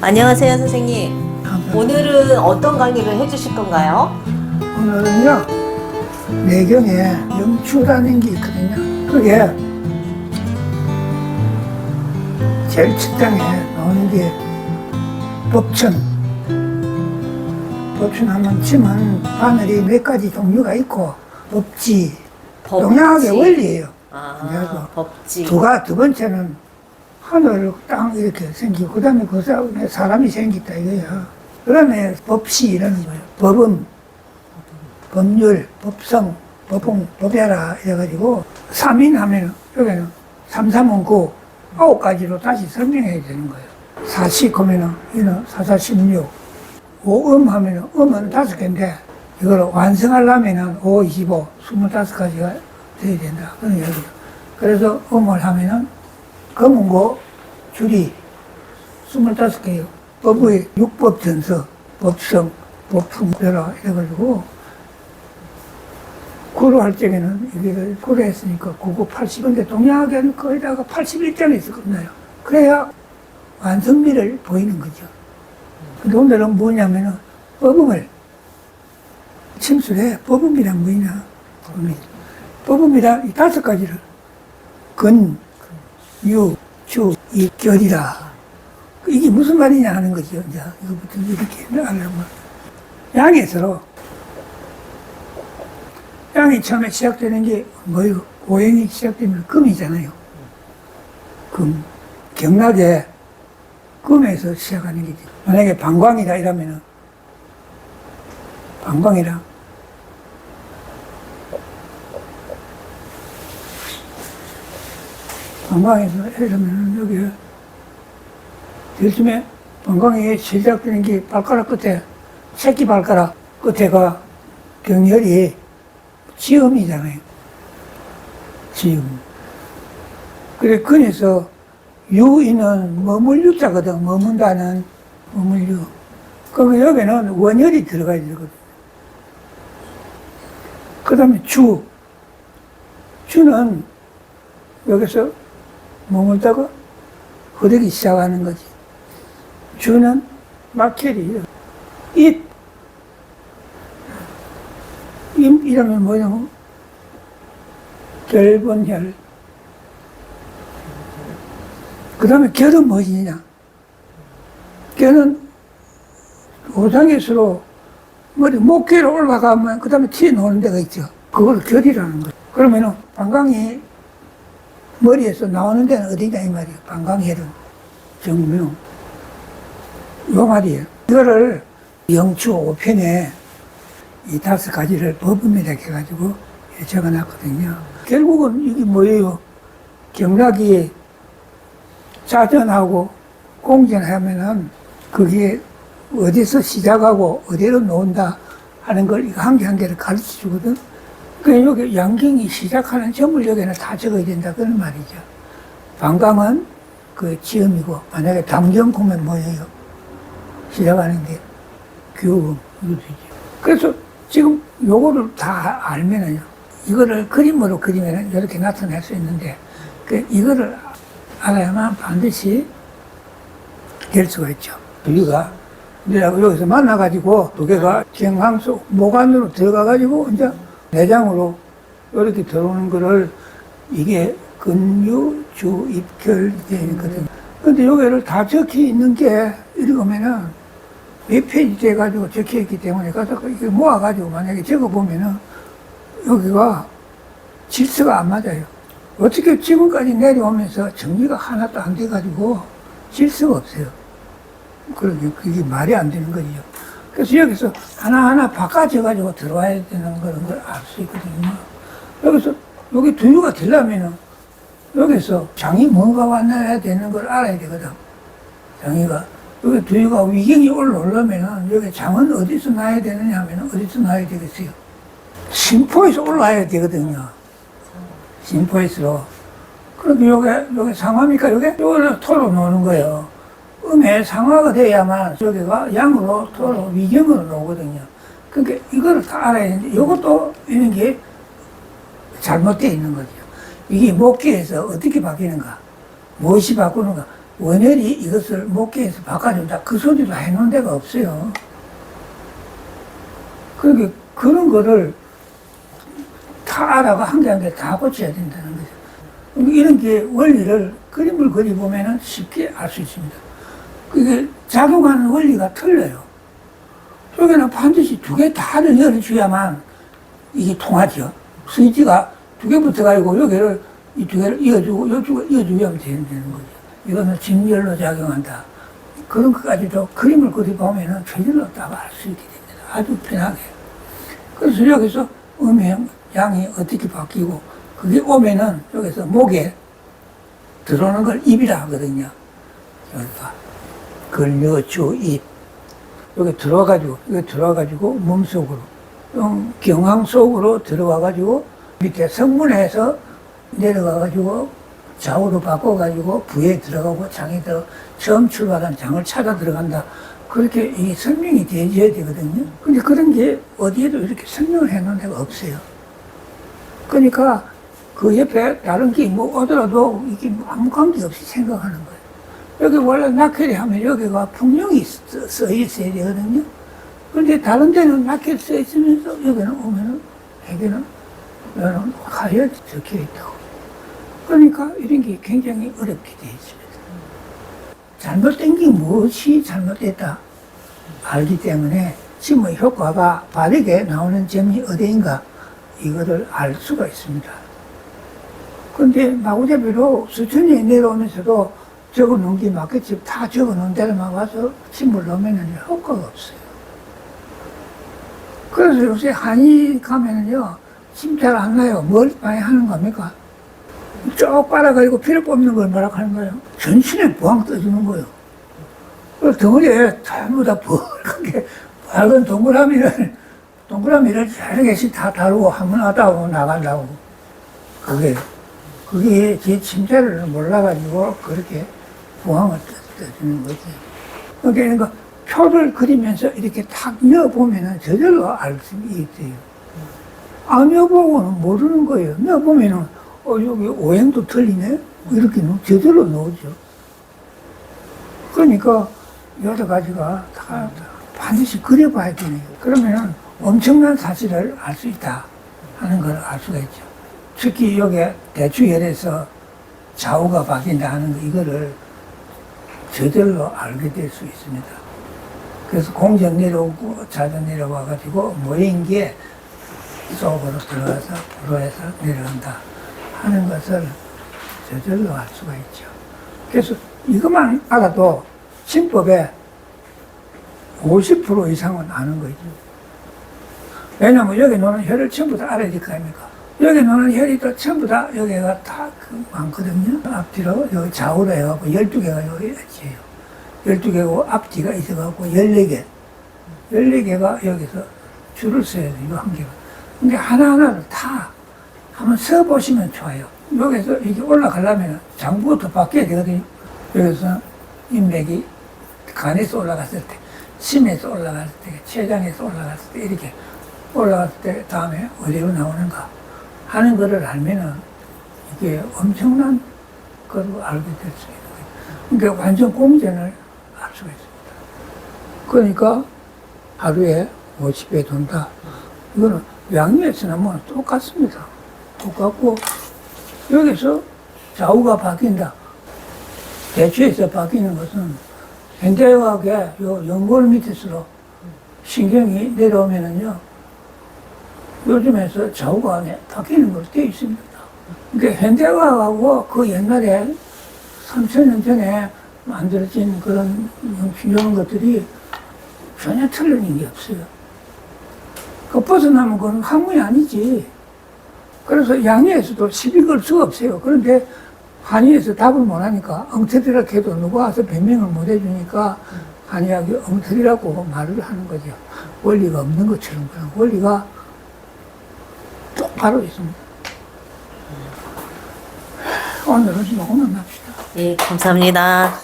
안녕하세요, 선생님. 오늘은 어떤 강의를 해주실 건가요? 오늘은요, 내경에 영추라는 게 있거든요. 그게 제일 책장에 나오는 게 법천. 법천 하면 침은 바늘이 몇 가지 종류가 있고, 법지, 동양학의 원리예요. 아, 그래서 법지. 두가 두 번째는 하늘 땅 이렇게 생기고 그 다음에 그 사람에 사람이 생겼다 이거야. 그 다음에 법시 이라는 거예요. 법은 법률, 법성, 법봉, 법야라 이래가지고 삼인 하면 여기는 삼삼은 구 아홉 가지로 다시 설명해야 되는 거예요. 사식 하면은 이는 사사십육, 오음 하면은 음은 다섯 개인데 이걸 완성하려면은 오 이십오, 스물다섯 가지가 돼야 된다. 그런 얘기예요. 그래서 음을 하면은 검은고 줄이 스물다섯 개예요. 법의 육법 전서, 법성, 법풍별화 이래가지고 구로 할 적에는 이게 구로 했으니까 99, 80인데 동양학에는 거기다가 81장에서 끝나요. 그래야 완성미를 보이는 거죠. 근데 오늘은 뭐냐면은 법음을 침술에 법음이란 뭐냐? 법음이. 법음이란 이 다섯 가지를 근, 유, 결이라. 이게 무슨 말이냐 하는 거죠. 이제 이거부터 이렇게 하려면. 양에서 양이 처음에 시작되는 게 뭐예요? 오행이 시작되면 금이잖아요. 금. 경락에 금에서 시작하는 게지. 만약에 방광이다 이러면은 방광이랑 방광에서 이러면은 여기 요즘에 방광에 시작되는 게 발가락 끝에 새끼 발가락 끝에가 경혈이 지음이잖아요. 지음. 그래, 근에서 유인은 머물 유자거든. 머문다는 머물유. 그럼 여기는 원혈이 들어가야 되거든. 그 다음에 주. 주는 여기서 머물다가 흐르기 시작하는 거지. 주는 마켈이 잇. 임, 이러면 뭐냐면 결번혈. 그 다음에 결은 무엇이냐? 결은 오장에서로 머리 목계로 올라가면 그 다음에 튀어나오는 데가 있죠. 그걸 결이라는 거예요. 그러면은 방광이 머리에서 나오는 데는 어디냐 이 말이에요. 방광혈은 정명. 요 말이에요. 이거를 영추 5편에 이 다섯 가지를 법음이라 해가지고 적어놨거든요. 결국은 이게 뭐예요? 경락이 자전하고 공전하면은 그게 어디서 시작하고 어디로 놓는다 하는 걸 이거 한 개 한 개를 가르쳐 주거든. 그 여기 양경이 시작하는 점을 여기는 다 적어야 된다 그런 말이죠. 방광은 그 지음이고 만약에 담경 보면 뭐예요? 시작하는 게 규음 이거 되죠. 그래서 지금 요거를 다 알면은요. 이거를 그림으로 그리면은 이렇게 나타낼 수 있는데 그 이거를 알아야만 반드시 될 수가 있죠. 우리가 이제 여기서 만나가지고 두 개가 경항수 목 안으로 들어가가지고 이제 내장으로 이렇게 들어오는 거를 이게 근유, 주, 입결 되어 있거든요. 근데 여기를 다 적혀 있는 게 읽으면은 몇 페이지 돼가지고 적혀 있기 때문에 가서 이렇게 모아가지고 만약에 적어보면은 여기가 질서가 안 맞아요. 어떻게 지금까지 내려오면서 정리가 하나도 안 돼가지고 질서가 없어요. 그러게 그게 말이 안 되는 거죠. 그래서 여기서 하나하나 바꿔져가지고 들어와야 되는 그런 걸 알 수 있거든요. 여기서 여기 두유가 되려면은 여기서 장이 뭔가 왔나야 되는 걸 알아야 되거든. 장이가 여기 두유가 위경이 올라오려면은 여기 장은 어디서 나야 되느냐 하면 어디서 나야 되겠어요? 심포에서 올라와야 되거든요. 심포에서. 그런데 요게, 요게 상화니까 요게 요거를 토로 놓는 거예요. 음의 상화가 돼야만 저기가 양으로 토로 위경으로 놓거든요. 그러니까 이거를 다 알아야 되는데 요것도 이런 게 잘못되어 있는 거죠. 이게 목기에서 어떻게 바뀌는가? 무엇이 바꾸는가? 원열이 이것을 목계에서 바꿔준다. 그 소리도 해놓은 데가 없어요. 그러니까 그런 거를 다 알아가 한 개 한 개 다 고쳐야 된다는 거죠. 그러니까 이런 게 원리를 그림을 그려보면 쉽게 알 수 있습니다. 그게 작용하는 원리가 틀려요. 여기는 반드시 두 개 다를 열어줘야만 이게 통하죠. 스위치가 두개 붙어가지고 여기를 이 두 개를 이어주고 이쪽을 이어주면 되는 거죠. 이거는 직렬로 작용한다. 그런 것까지도 그림을 그려보면은 저절로 딱알수 있게 됩니다. 아주 편하게. 그래서 여기서 음행, 양이 어떻게 바뀌고 그게 오면은 여기서 목에 들어오는 걸 입이라 하거든요. 여기가 근여주 입 여기 들어와가지고 여기 들어와가지고 몸 속으로 음, 경황 속으로 들어와가지고 밑에 성문에서 내려가가지고 좌우로 바꿔가지고 부에 들어가고 장에 들어 처음 출발한 장을 찾아 들어간다. 그렇게 이 설명이 되어야 되거든요. 근데 그런 게 어디에도 이렇게 설명을 해놓은 데가 없어요. 그러니까 그 옆에 다른 게 뭐 오더라도 이게 뭐 아무 관계 없이 생각하는 거예요. 여기 원래 낙혈이 하면 여기가 풍령이 써, 써 있어야 되거든요. 근데 다른 데는 낙혈 써 있으면서 여기는 오면은 여기는 여기는 하여 적혀 있다고. 그러니까 이런 게 굉장히 어렵게 되어 있습니다. 잘못된 게 무엇이 잘못됐다 알기 때문에 지금의 효과가 바르게 나오는 점이 어디인가 이거를 알 수가 있습니다. 근데 마구잡이로 수천 년이 내려오면서도 적어 놓은 게 맞겠지. 다 적어 놓은 데로만 와서 침을 넣으면 효과가 없어요. 그래서 요새 한의 가면은요, 침 잘 안 나요. 뭘 많이 하는 겁니까? 쭉 빨아가지고 피를 뽑는 걸 뭐라 하는 거예요? 전신에 부항 떠주는 거예요. 그 덩어리에 전부 다 벌게 밝은 동그라미를, 동그라미를 여러 개씩 다 다루고 한번 하다 보면 나간다고. 그게, 그게 제 침자를 몰라가지고 그렇게 떠- 떠주는 거지. 그러니까 표를 그리면서 이렇게 탁 넣어보면은 저절로 알 수 있어요. 안 넣어보고는 모르는 거예요. 넣어보면은, 어, 여기 오행도 틀리네? 이렇게 넣- 저절로 나오죠. 그러니까 여러 가지가 다, 다 반드시 그려봐야 되네요. 그러면은 엄청난 사실을 알 수 있다 하는 걸 알 수가 있죠. 특히 여기 대추열에서 좌우가 바뀐다 하는 거, 이거를 저절로 알게 될 수 있습니다. 그래서 공정 내려오고 자전 내려와 가지고 모인 게 속으로 들어가서 불어에서 내려간다 하는 것을 저절로 알 수가 있죠. 그래서 이것만 알아도 신법에 50% 이상은 아는 거죠. 왜냐면 여기 노는 혈을 전부 다 알아야 될 거 아닙니까? 여기 노는 혈이 또 전부 다 여기가 다그 많거든요. 앞뒤로 여기 좌우로 해갖고 12개가 여기 있어요. 12개고 앞뒤가 있어갖고 14개. 14개가 여기서 줄을 서야 돼요. 한 개가. 근데 하나하나를 다 한번 써보시면 좋아요. 여기서 이게 올라가려면 장부부터 바뀌어야 되거든요. 여기서 인맥이 간에서 올라갔을 때, 심에서 올라갔을 때, 췌장에서 올라갔을 때, 이렇게 올라갔을 때 다음에 어디로 나오는가 하는 거를 알면은 이게 엄청난 걸로 알게 거예요. 그러니까 완전 공전을 알 수가 있습니다. 그러니까 하루에 50배 돈다. 이거는 양리에서는 뭐 똑같습니다. 똑같고 여기서 좌우가 바뀐다. 대추에서 바뀌는 것은 현대의학의 요 연골 밑에서 신경이 내려오면은요, 요즘에서 좌우가 바뀌는 걸로 되어 있습니다. 그러니까 현대의학하고 그 옛날에 3천년 전에 만들어진 그런 이런 것들이 전혀 틀린 게 없어요. 그 벗어나면 그건 학문이 아니지. 그래서 양의에서도 시비 걸 수가 없어요. 그런데 한의에서 답을 못 하니까 엉터리라 해도 누가 와서 변명을 못 해주니까 한의학이 엉터리라고 말을 하는 거죠. 원리가 없는 것처럼 그런 원리가 똑바로 있습니다. 오늘은 조금만 합시다. 예, 감사합니다.